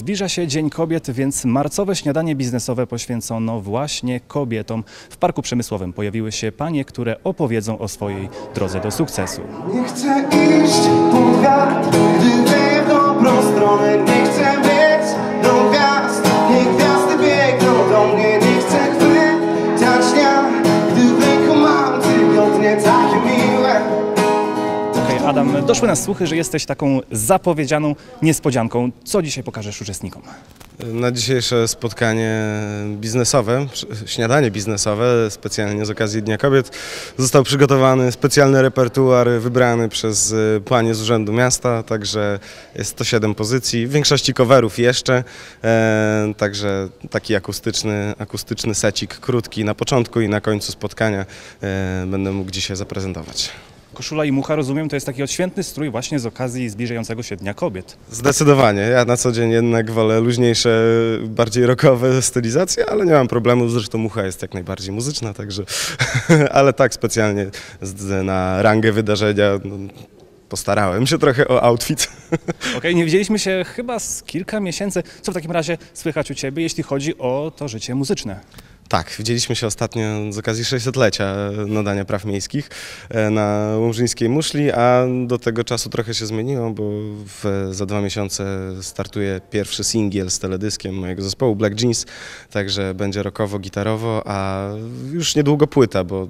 Zbliża się Dzień Kobiet, więc marcowe śniadanie biznesowe poświęcono właśnie kobietom. W Parku Przemysłowym pojawiły się panie, które opowiedzą o swojej drodze do sukcesu. Nie chcę iść po wiatr, gdy w dobrą stronę Nie chcę Adam, doszły nas słuchy, że jesteś taką zapowiedzianą niespodzianką. Co dzisiaj pokażesz uczestnikom? Na dzisiejsze spotkanie biznesowe, śniadanie biznesowe, specjalnie z okazji Dnia Kobiet, został przygotowany specjalny repertuar wybrany przez y, panie z Urzędu Miasta, także jest to 7 pozycji, w większości coverów jeszcze, e, także taki akustyczny, akustyczny secik krótki na początku i na końcu spotkania e, będę mógł dzisiaj zaprezentować. Koszula i mucha, rozumiem, to jest taki odświętny strój właśnie z okazji zbliżającego się Dnia Kobiet. Zdecydowanie. Ja na co dzień jednak wolę luźniejsze, bardziej rockowe stylizacje, ale nie mam problemu. Zresztą mucha jest jak najbardziej muzyczna, także. ale tak specjalnie na rangę wydarzenia no, postarałem się trochę o outfit. Okej, nie widzieliśmy się chyba z kilka miesięcy. Co w takim razie słychać u Ciebie, jeśli chodzi o to życie muzyczne? Tak, widzieliśmy się ostatnio z okazji 600-lecia nadania praw miejskich e, na Łomżyńskiej Muszli, a do tego czasu trochę się zmieniło, bo w, za dwa miesiące startuje pierwszy singiel z teledyskiem mojego zespołu Black Jeans, także będzie rockowo, gitarowo, a już niedługo płyta, bo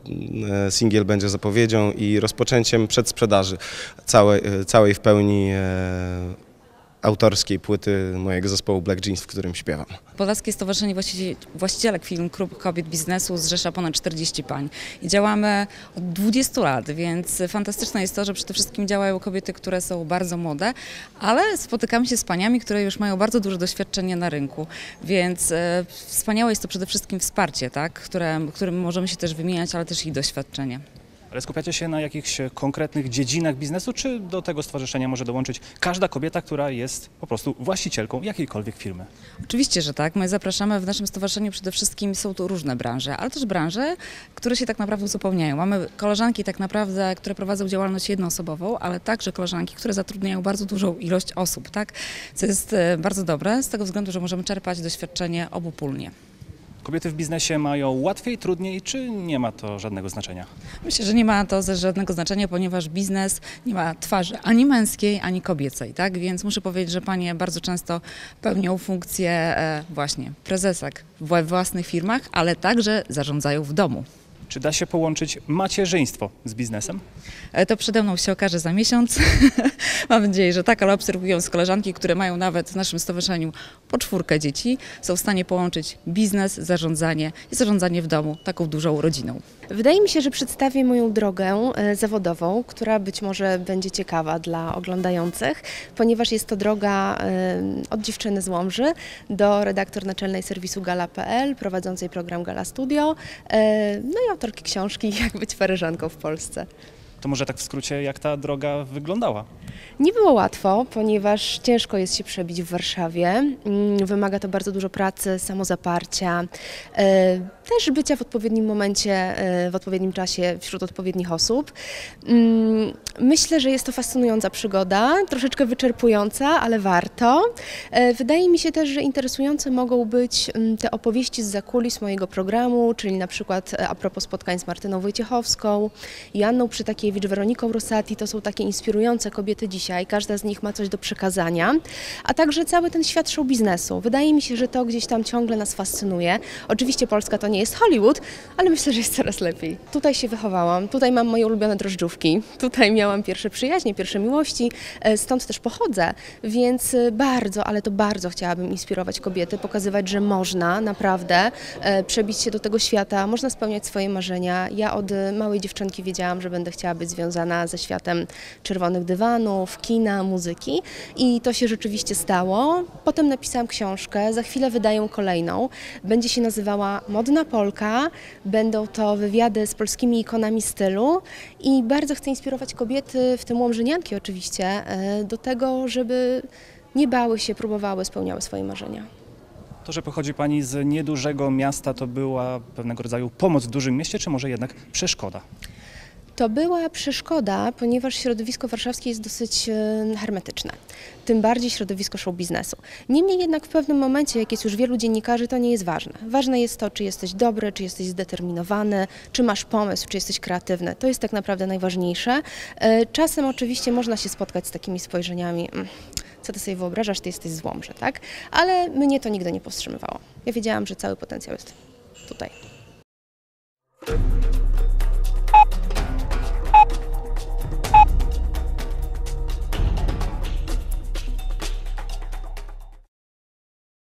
e, singiel będzie zapowiedzią i rozpoczęciem przedsprzedaży całej, e, całej w pełni autorskiej płyty mojego zespołu Black Jeans, w którym śpiewam. Podlaskie Stowarzyszenie Właścici- Właścicielek Film Klub Kobiet Biznesu zrzesza ponad 40 pań i działamy od 20 lat, więc fantastyczne jest to, że przede wszystkim działają kobiety, które są bardzo młode, ale spotykamy się z paniami, które już mają bardzo duże doświadczenie na rynku, więc e, wspaniałe jest to przede wszystkim wsparcie, tak, które, którym możemy się też wymieniać, ale też ich doświadczenie. Ale skupiacie się na jakichś konkretnych dziedzinach biznesu, czy do tego stowarzyszenia może dołączyć każda kobieta, która jest po prostu właścicielką jakiejkolwiek firmy? Oczywiście, że tak. My zapraszamy w naszym stowarzyszeniu przede wszystkim są to różne branże, ale też branże, które się tak naprawdę uzupełniają. Mamy koleżanki tak naprawdę, które prowadzą działalność jednoosobową, ale także koleżanki, które zatrudniają bardzo dużą ilość osób, tak? Co jest e, bardzo dobre z tego względu, że możemy czerpać doświadczenie obopólnie. Kobiety w biznesie mają łatwiej, trudniej, czy nie ma to żadnego znaczenia? Myślę, że nie ma to żadnego znaczenia, ponieważ biznes nie ma twarzy ani męskiej, ani kobiecej, tak? Więc muszę powiedzieć, że panie bardzo często pełnią funkcję e, właśnie prezesek we własnych firmach, ale także zarządzają w domu. Czy da się połączyć macierzyństwo z biznesem? E, To przede mną się okaże za miesiąc. Mam nadzieję, że tak, ale obserwując koleżanki, które mają nawet w naszym stowarzyszeniu po czwórkę dzieci, są w stanie połączyć biznes, zarządzanie i zarządzanie w domu taką dużą rodziną. Wydaje mi się, że przedstawię moją drogę e, zawodową, która być może będzie ciekawa dla oglądających, ponieważ jest to droga e, od dziewczyny z Łomży do redaktor naczelnej serwisu gala.pl, prowadzącej program Gala Studio, no i autorki książki Jak być paryżanką w Polsce. To może tak w skrócie, jak ta droga wyglądała? Nie było łatwo, ponieważ ciężko jest się przebić w Warszawie. Mm, Wymaga to bardzo dużo pracy, samozaparcia, e, też bycia w odpowiednim momencie, e, w odpowiednim czasie wśród odpowiednich osób. Mm, Myślę, że jest to fascynująca przygoda, troszeczkę wyczerpująca, ale warto. E, Wydaje mi się też, że interesujące mogą być mm, te opowieści z zakulis mojego programu, czyli na przykład a propos spotkań z Martyną Wojciechowską, Joanną Przytakiewicz, Weroniką Rosati. To są takie inspirujące kobiety dzisiaj. Każda z nich ma coś do przekazania, a także cały ten świat show biznesu. Wydaje mi się, że to gdzieś tam ciągle nas fascynuje. Oczywiście Polska to nie jest Hollywood, ale myślę, że jest coraz lepiej. Tutaj się wychowałam, tutaj mam moje ulubione drożdżówki, tutaj miałam pierwsze przyjaźnie, pierwsze miłości, e, stąd też pochodzę, więc e, bardzo, ale to bardzo chciałabym inspirować kobiety, pokazywać, że można naprawdę e, przebić się do tego świata, można spełniać swoje marzenia. Ja od małej dziewczynki wiedziałam, że będę chciała być związana ze światem czerwonych dywanów, kina, muzyki i to się rzeczywiście stało. Potem napisałam książkę, za chwilę wydaję kolejną. Będzie się nazywała Modna Polka. Będą to wywiady z polskimi ikonami stylu i bardzo chcę inspirować kobiety, w tym łomżynianki oczywiście, e, do tego, żeby nie bały się, próbowały, spełniały swoje marzenia. To, że pochodzi Pani z niedużego miasta, to była pewnego rodzaju pomoc w dużym mieście, czy może jednak przeszkoda? To była przeszkoda, ponieważ środowisko warszawskie jest dosyć e, hermetyczne. Tym bardziej środowisko show biznesu. Niemniej jednak w pewnym momencie, jak jest już wielu dziennikarzy, to nie jest ważne. Ważne jest to, czy jesteś dobry, czy jesteś zdeterminowany, czy masz pomysł, czy jesteś kreatywny. To jest tak naprawdę najważniejsze. E, Czasem oczywiście można się spotkać z takimi spojrzeniami. "Mm, Co ty sobie wyobrażasz, ty jesteś złomże, tak? Ale mnie to nigdy nie powstrzymywało. Ja wiedziałam, że cały potencjał jest tutaj.